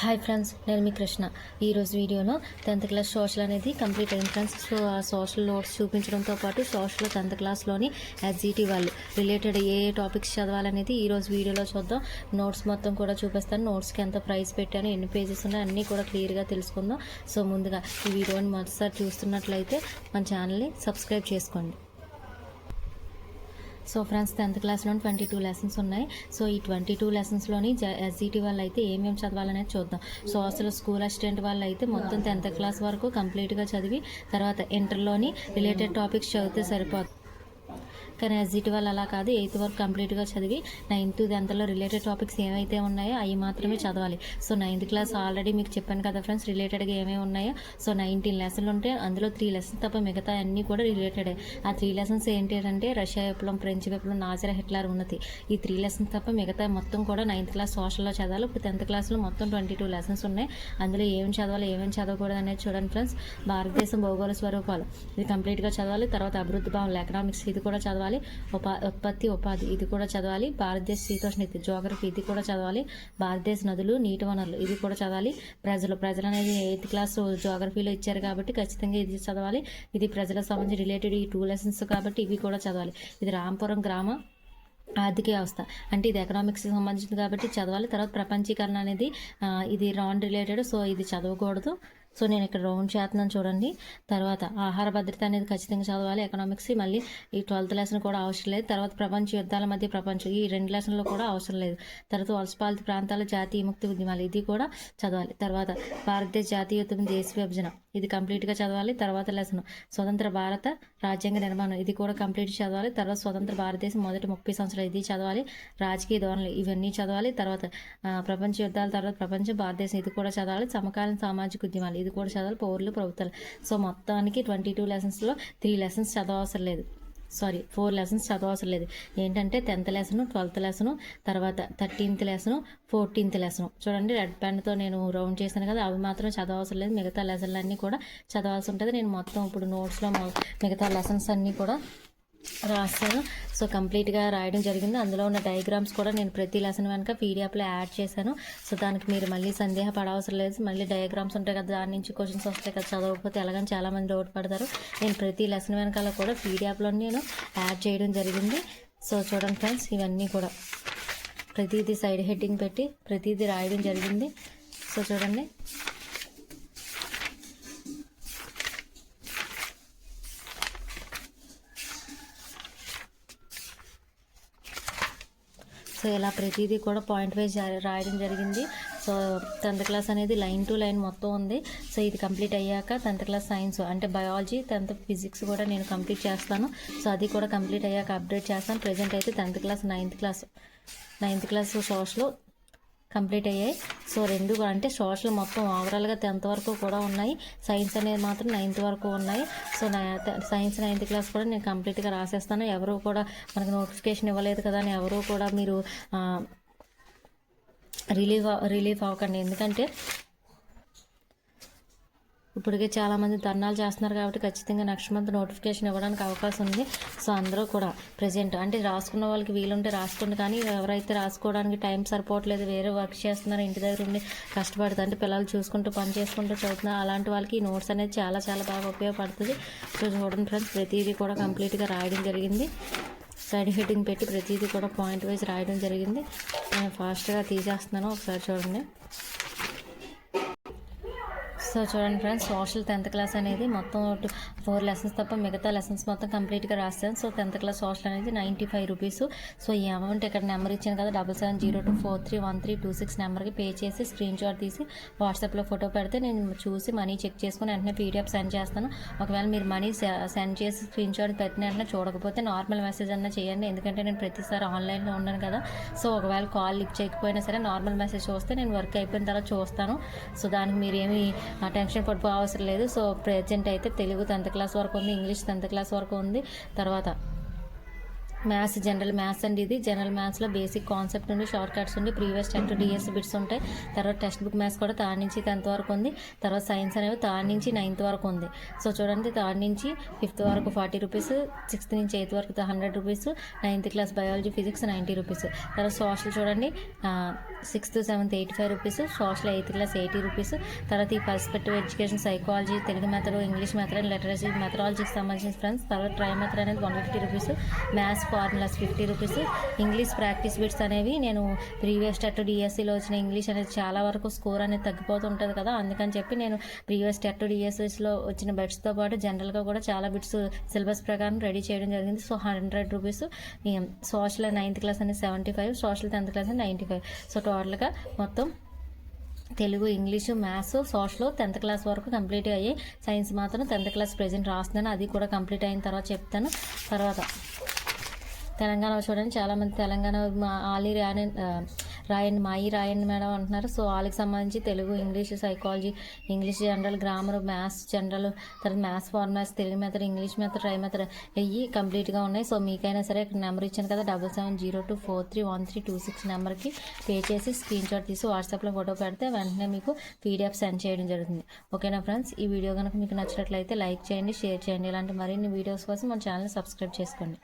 Hi friends నేను మీ కృష్ణ. ఈరోజు వీడియోలో టెన్త్ క్లాస్ సోషల్ అనేది కంప్లీట్ అయింది ఫ్రెండ్స్ సో ఆ సోషల్ నోట్స్ చూపించడంతో పాటు సోషల్ టెన్త్ క్లాస్లోని ఎస్జిటి వాళ్ళు రిలేటెడ్ ఏ ఏ టాపిక్స్ చదవాలనేది ఈరోజు వీడియోలో చూద్దాం. నోట్స్ మొత్తం కూడా చూపిస్తాను. నోట్స్కి ఎంత ప్రైస్ పెట్టాను ఎన్ని పేజెస్ ఉన్నాయి అన్నీ కూడా క్లియర్గా తెలుసుకుందాం. సో ముందుగా ఈ వీడియోని మొదటిసారి చూస్తున్నట్లయితే మన ఛానల్ని సబ్స్క్రైబ్ చేసుకోండి. సో ఫ్రెండ్స్ టెన్త్ క్లాస్లో ట్వంటీ టూ లెసన్స్ ఉన్నాయి. సో ఈ ట్వంటీ టూ లెసన్స్లోని ఎస్జిటి వాళ్ళు అయితే ఏమేమి చదవాలనేది చూద్దాం. సో అసలు స్కూల్ అసిస్టెంట్ వాళ్ళు అయితే మొత్తం టెన్త్ క్లాస్ వరకు కంప్లీట్గా చదివి తర్వాత ఇంటర్లోని రిలేటెడ్ టాపిక్స్ చదివితే సరిపోతుంది కానీ ఎస్జిటి వాళ్ళు అలా కాదు ఎయిత్ వరకు కంప్లీట్గా చదివి నైన్త్ టెన్త్లో రిలేటెడ్ టాపిక్స్ ఏవైతే ఉన్నాయో అవి మాత్రమే చదవాలి. సో నైన్త్ క్లాస్ ఆల్రెడీ మీకు చెప్పాను కదా ఫ్రెండ్స్ రిలేటెడ్గా ఏమేమి ఉన్నాయో సో నైన్టీన్ లెసన్లు ఉంటే అందులో త్రీ లెసన్స్ తప్ప మిగతా అన్నీ కూడా రిలేటెడే ఆ త్రీ లెసన్స్ ఏంటి అంటే రష్యా విప్లవం ఫ్రెంచ్ విప్లవం నాజరా హిట్లర్ ఉన్నది. ఈ త్రీ లెసన్స్ తప్ప మిగతా మొత్తం కూడా నైన్త్ క్లాస్ సోషల్లో చదవాలి. ఇప్పుడు టెన్త్ క్లాస్లో మొత్తం ట్వంటీ టూ లెసన్స్ ఉన్నాయి. అందులో ఏం చదవాలి ఏమేమి చదవకూడదు అనేది చూడండి ఫ్రెండ్స్ భారతదేశం భౌగోళ స్వరూపాలు. ఇది కంప్లీట్గా చదవాలి. తర్వాత అభివృద్ధి భావనలు ఎకనామిక్స్ ఇది కూడా చదవాలి. ఉపా ఉత్పత్తి ఉపాధి ఇది కూడా చదవాలి. భారతదేశ శీతోష్ణితి జోగ్రఫీ ఇది కూడా చదవాలి. భారతదేశ నదులు నీటి వనరులు ఇది కూడా చదవాలి. ప్రజలు ప్రజలు అనేది ఎయిత్ క్లాస్ జోగ్రఫీలో ఇచ్చారు కాబట్టి ఖచ్చితంగా ఇది చదవాలి. ఇది ప్రజలకు సంబంధించి రిలేటెడ్ ఈ టూ లెసన్స్ కాబట్టి ఇవి కూడా చదవాలి. ఇది రాంపురం గ్రామ ఆర్థిక వ్యవస్థ. అంటే ఇది ఎకనామిక్స్ సంబంధించింది కాబట్టి చదవాలి. తర్వాత ప్రపంచీకరణ అనేది ఇది రాన్ రిలేటెడ్ సో ఇది చదవకూడదు. సో నేను ఇక్కడ రౌండ్ చేస్తున్నాను చూడండి. తర్వాత ఆహార భద్రత అనేది ఖచ్చితంగా చదవాలి. ఎకనామిక్స్ మళ్ళీ ఈ ట్వెల్త్ లెసన్ కూడా అవసరం లేదు. తర్వాత ప్రపంచ యుద్ధాల మధ్య ప్రపంచం. ఈ రెండు లెసన్లు కూడా అవసరం లేదు. తర్వాత వలసపాలిత ప్రాంతాల జాతీయ ముక్తి ఉద్యమాలు. ఇది కూడా చదవాలి. తర్వాత భారతదేశ జాతీయోద్యమం దేశ విభజన. ఇది కంప్లీట్గా చదవాలి. తర్వాత లెసన్ స్వతంత్ర భారత రాజ్యాంగ నిర్మాణం. ఇది కూడా కంప్లీట్ చదవాలి. తర్వాత స్వతంత్ర భారతదేశం మొదటి ముప్పై సంవత్సరాలు. ఇది చదవాలి. రాజకీయ ధోరణులు. ఇవన్నీ చదవాలి. తర్వాత ప్రపంచ యుద్ధాల తర్వాత ప్రపంచం భారతదేశం. ఇది కూడా చదవాలి. సమకాలీన సామాజిక ఉద్యమాలు. ఇది కూడా చదవాలి పౌరులు ప్రభుత్వాలు. సో మొత్తానికి ట్వంటీ టూ లెసన్స్లో త్రీ లెసన్స్ చదవవసరం లేదు. సారీ ఫోర్ లెసన్స్ చదవవసరం లేదు. ఏంటంటే టెన్త్ లెసను ట్వెల్త్ లెసను తర్వాత థర్టీన్త్ లెసను ఫోర్టీన్త్ లెసను. చూడండి రెడ్ పెన్తో నేను రౌండ్ చేశాను కదా అవి మాత్రం చదవవసరం లేదు. మిగతా లెసన్లు కూడా చదవాల్సి ఉంటుంది. నేను మొత్తం ఇప్పుడు నోట్స్లో మిగతా లెసన్స్ అన్నీ కూడా రాశాను సో కంప్లీట్గా రాయడం జరిగింది. అందులో ఉన్న డయాగ్రామ్స్ కూడా నేను ప్రతి లెసన్ వెనక పీడిఎఫ్లో యాడ్ చేశాను. సో దానికి మీరు మళ్ళీ సందేహ పడవసరం లేదు. మళ్ళీ డయాగ్రామ్స్ ఉంటాయి కదా దాని నుంచి క్వశ్చన్స్ వస్తాయి కదా చదవకపోతే ఎలాగని చాలామంది డౌట్ పడతారు నేను ప్రతి లెసన్ వెనకాల కూడా పీడిఎఫ్లో నేను యాడ్ చేయడం జరిగింది. సో చూడండి ఫ్రెండ్స్ ఇవన్నీ కూడా. ప్రతిదీ సైడ్ హెడ్డింగ్ పెట్టి ప్రతిదీ రాయడం జరిగింది. సో చూడండి. సో ఇలా ప్రతిదీ కూడా పాయింట్ వైజ్ రాయడం జరిగింది. సో టెన్త్ క్లాస్ అనేది లైన్ టు లైన్ మొత్తం ఉంది. సో ఇది కంప్లీట్ అయ్యాక టెన్త్ క్లాస్ సైన్స్ అంటే బయాలజీ టెన్త్ ఫిజిక్స్ కూడా నేను కంప్లీట్ చేస్తాను. సో అది కూడా కంప్లీట్ అయ్యాక అప్డేట్ చేస్తాను. ప్రజెంట్ అయితే tenth class ninth class ninth class social complete అయ్యాయి. సో రెండు అంటే సోషల్ మొత్తం ఓవరాల్గా టెన్త్ వరకు కూడా ఉన్నాయి. సైన్స్ అనేది మాత్రం నైన్త్ వరకు ఉన్నాయి. సో నా సైన్స్ నైన్త్ క్లాస్ కూడా నేను కంప్లీట్గా రాసేస్తాను. ఎవరు కూడా మనకు నోటిఫికేషన్ ఇవ్వలేదు కదా అని ఎవరు కూడా మీరు రిలీవ్ రిలీఫ్ అవ్వకండి. ఎందుకంటే ఇప్పటికే చాలామంది ధర్నాలు చేస్తున్నారు కాబట్టి ఖచ్చితంగా నెక్స్ట్ మంత్ నోటిఫికేషన్ ఇవ్వడానికి అవకాశం ఉంది. సో అందరూ కూడా ప్రజెంట్ అంటే రాసుకున్న వాళ్ళకి వీలుంటే రాసుకోండి. కానీ ఎవరైతే రాసుకోవడానికి టైం సరిపోవట్లేదు వేరే వర్క్ చేస్తున్నారు ఇంటి దగ్గర ఉండి కష్టపడుతుంది అంటే పిల్లలు చూసుకుంటూ పని చేసుకుంటూ చదువుతున్నారు అలాంటి వాళ్ళకి ఈ నోట్స్ అనేది చాలా చాలా బాగా ఉపయోగపడుతుంది. సో చూడండి ఫ్రెండ్స్ ప్రతిదీ కూడా కంప్లీట్గా రాయడం జరిగింది. సైడ్ హెడ్డింగ్ పెట్టి ప్రతిదీ కూడా పాయింట్ వైజ్ రాయడం జరిగింది. నేను ఫాస్ట్గా తీసేస్తున్నాను. ఒకసారి చూడండి. సో చూడండి ఫ్రెండ్స్ సోషల్ టెన్త్ క్లాస్ అనేది మొత్తం ఫోర్ లెసన్స్ తప్ప మిగతా లెసన్స్ మొత్తం కంప్లీట్గా రాస్తాను సో టెన్త్ క్లాస్ సోషల్ అనేది నైంటీ ఫైవ్ రూపీస్. సో ఈ అమౌంట్ ఇక్కడ నెంబర్ ఇచ్చాను కదా double seven zero two four three one three two six నెంబర్కి పే చేసి స్క్రీన్ షాట్ తీసి వాట్సాప్లో ఫోటో పెడితే నేను చూసి మనీ చెక్ చేసుకుని వెంటనే పీడిఎఫ్ సెండ్ చేస్తాను. ఒకవేళ మీరు మనీ సెండ్ చేసి స్క్రీన్ షాట్ పెట్టిన వెంటనే చూడకపోతే నార్మల్ మెసేజ్ అన్నా చేయండి. ఎందుకంటే నేను ప్రతిసారి ఆన్లైన్లో ఉన్నాను కదా. సో ఒకవేళ కాల్ లిఫ్ట్ చేయకపోయినా సరే నార్మల్ మెసేజ్ చూస్తే నేను వర్క్ అయిపోయిన తర్వాత చూస్తాను. సో దానికి మీరేమి టెన్షన్ పడిపో అవసరం లేదు. సో ప్రజెంట్ అయితే తెలుగు టెన్త్ క్లాస్ వరకు ఉంది ఇంగ్లీష్ టెన్త్ క్లాస్ వరకు ఉంది. తర్వాత మ్యాథ్స్ జనరల్ మ్యాథ్స్ అండి ఇది. జనరల్ మ్యాథ్స్లో బేసిక్ కాన్సెప్ట్ ఉండి షార్ట్ కట్స్ ఉండి ప్రీవియస్ టెన్త్ డిఎస్ బిట్స్ ఉంటాయి. తర్వాత టెక్స్ట్ బుక్ మ్యాథ్స్ కూడా థర్డ్ నుంచి టెన్త్ వరకు ఉంది. తర్వాత సైన్స్ అనేవి థర్డ్ నుంచి నైన్త్ వరకు ఉంది. సో చూడండి థర్డ్ నుంచి ఫిఫ్త్ వరకు ఫార్టీ రూపీస్ సిక్స్త్ నుంచి ఎయిత్ వరకు hundred rupees ninth class biology physics ninety rupees. తర్వాత సోషల్ చూడండి sixth seventh eighty five rupees social eighth class eighty rupees. తర్వాత ఈ perspective education psychology Telugu method English method literacy మెథడాలజీకి సంబంధించిన friends. తర్వాత tri method అనేది one fifty rupees. Maths formulas fifty rupees. English practice bits అనేవి నేను previous TET డిఎస్సిలో వచ్చిన English అనేది చాలా వరకు స్కోర్ అనేది తగ్గిపోతుంటుంది కదా. అందుకని చెప్పి నేను ప్రీవియస్ టెట్ డిఎస్ఎస్లో వచ్చిన బిట్స్తో పాటు జనరల్గా కూడా చాలా బిట్స్ సిలబస్ ప్రకారం రెడీ చేయడం జరిగింది. So hundred rupees. Social ninth class అనేది seventy five social tenth class అనేది నైంటీ ఫైవ్. సో టోటల్గా మొత్తం Telugu English maths social tenth class వరకు కంప్లీట్ అయ్యి సైన్స్ మాత్రం టెన్త్ క్లాస్ ప్రెజెంట్ రాస్తున్నాను అది కూడా కంప్లీట్ అయిన తర్వాత చెప్తాను. తర్వాత తెలంగాణ చూడండి చాలామంది తెలంగాణ మా ఆలి రాయని మాయి రాయని మేడం అంటున్నారు. సో వాళ్ళకి సంబంధించి Telugu English psychology English general grammar maths general తర్వాత maths formats Telugu method English method tri method ఇవి కంప్లీట్గా ఉన్నాయి. సో మీకైనా సరే ఇక్కడ నెంబర్ ఇచ్చాను కదా double seven zero two four three one three two six నెంబర్కి పే చేసి స్క్రీన్ షాట్ తీసి వాట్సాప్లో ఫోటో పెడితే వెంటనే మీకు పీడిఎఫ్ సెండ్ చేయడం జరుగుతుంది. ఓకేనా ఫ్రెండ్స్ ఈ వీడియో కనుక మీకు నచ్చినట్లయితే లైక్ చేయండి షేర్ చేయండి. ఇలాంటి మరిన్ని వీడియోస్ కోసం మన ఛానల్ సబ్స్క్రైబ్ చేసుకోండి.